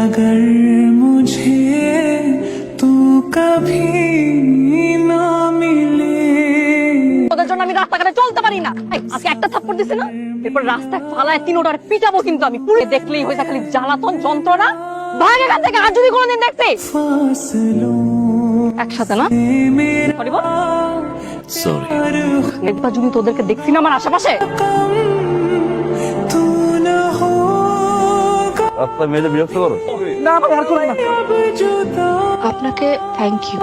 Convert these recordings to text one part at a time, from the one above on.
अगर मुझे तू कभी ना मिले ওদের জন্য আমি রাস্তাঘাটে চলতে পারি না এই, আজকে একটা থাপ্পড় দিছে না এরপর রাস্তায় ফালায় তিনোটার পিটাবো কিন্তু আমি পুরো দেখলেই হয়েছে খালি জ্বালাতন যন্ত্রণা ভাগে কাছ থেকে আর যদি কোনোদিন দেখতে फासलों একসাথে না से मेरा সরি বল সরি একবার যদি তোদেরকে দেখছি না আমার আশেপাশে कम বিরক্ত করো। না আর না। আপনাকে থ্যাংক ইউ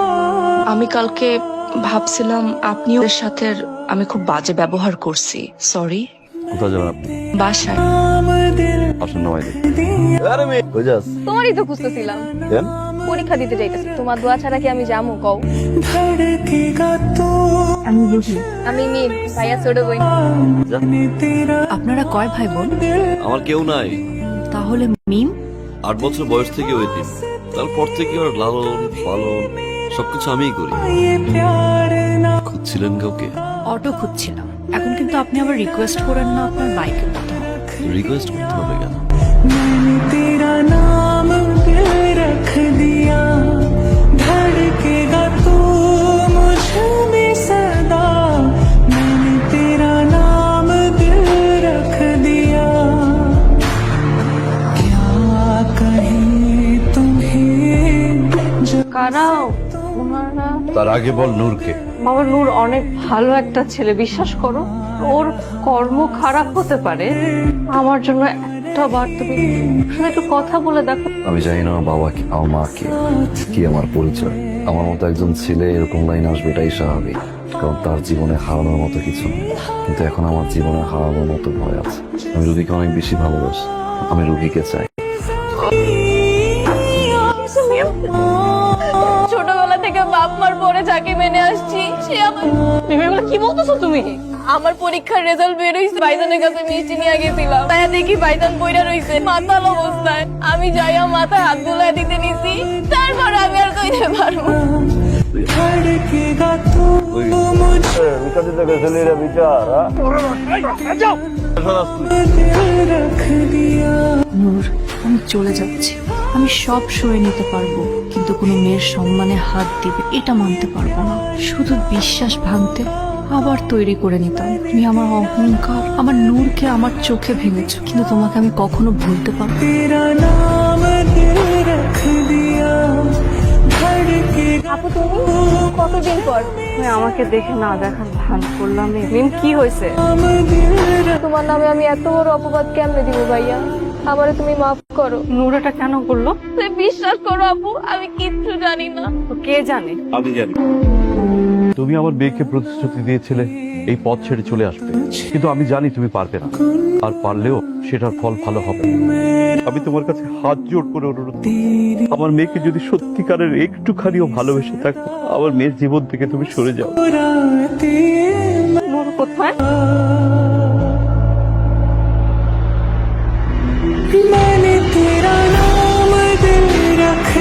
আমি কালকে ভাবছিলাম আপনি ওর সাথে আমি খুব বাজে ব্যবহার করছি। সরি কোথায় যাবেন আপনি? বাসায়। আসুন নামাই তোমারই তো খুঁজতেছিলাম। পরীক্ষা দিতে যাইতেছি। তোমার দোয়া ছাড়া কি আমি যামু কও। আমি আমি ভাইয়া ছোট আপনারা কয় ভাই বোন? আমার কেউ নাই। তাহলে মিম? আট বছর বয়স থেকে ওই দিন। তারপর থেকে ওর লালন পালন সবকিছু আমিই করি। খুঁজছিলেন কাউকে? অটো খুঁজছিলাম। এখন কিন্তু আপনি আবার রিকোয়েস্ট করেন না আপনার বাইকের কথা রিকোয়েস্ট করতে হবে কেন? ছাড়াও তার আগে বল নূরকে। বাবা নূর অনেক ভালো একটা ছেলে বিশ্বাস করো। ওর কর্ম খারাপ হতে পারে। আমার জন্য একটা বার তুমি একটু কথা বলে দেখো। আমি জানি না বাবা কি আমার মা কে কি আমার পরিচয়। আমার মতো একজন ছেলে এরকম লাইন আসবে এটাই স্বাভাবিক। কারণ তার জীবনে হারানোর মতো কিছু কিন্তু এখন আমার জীবনে হারানোর মতো ভয় আছে। আমি রুগীকে অনেক বেশি ভালোবাসি। আমি রুগীকে চাই। থেকে বাপ মার পরে যাকে মেনে আসছি সে আমার কি বলতেছো তুমি আমার পরীক্ষার রেজাল্ট বের ভাইজানের কাছে মিষ্টি নিয়ে গেছিলাম তাই দেখি মাতাল অবস্থায় আমি যাইয়া মাথায় হাত বুলাই দিতে নিছি তারপর আমি আর কইতে পারব আমি চলে যাচ্ছি আমি সব সয়ে নিতে পারব কিন্তু কোনো মেয়ের সম্মানে হাত দিবে এটা মানতে পারব না। শুধু বিশ্বাস ভাঙতে আবার তৈরি করে নিতাম। তুমি আমার অহংকার আমার নূরকে আমার চোখে ভেঙেছ কিন্তু তোমাকে আমি কখনো ভুলতে পারব আমাকে দেখে না দেখার ভান করলাম। কি হয়েছে? তোমার নামে আমি এত বড় অপবাদ কেমনে দিব ভাইয়া? আমারে তুমি মাফ করো। নূর এটা কেন করল তুমি বিশ্বাস করো আপু আমি কিচ্ছু জানি না। তো কে জানে? আমি জানি। তুমি আমার মেয়েকে প্রতিশ্রুতি দিয়েছিলে এই পথ ছেড়ে চলে আসবে কিন্তু আমি জানি তুমি পারবে না। আর পারলেও সেটার ফল ভালো হবে আমি তোমার কাছে হাত জোড় করে অনুরোধ আমার মেয়েকে যদি সত্যিকারের একটুখানিও ভালোবেসে থাকো আমার মেয়ের জীবন থেকে তুমি সরে যাও। কোথায়?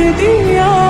一定要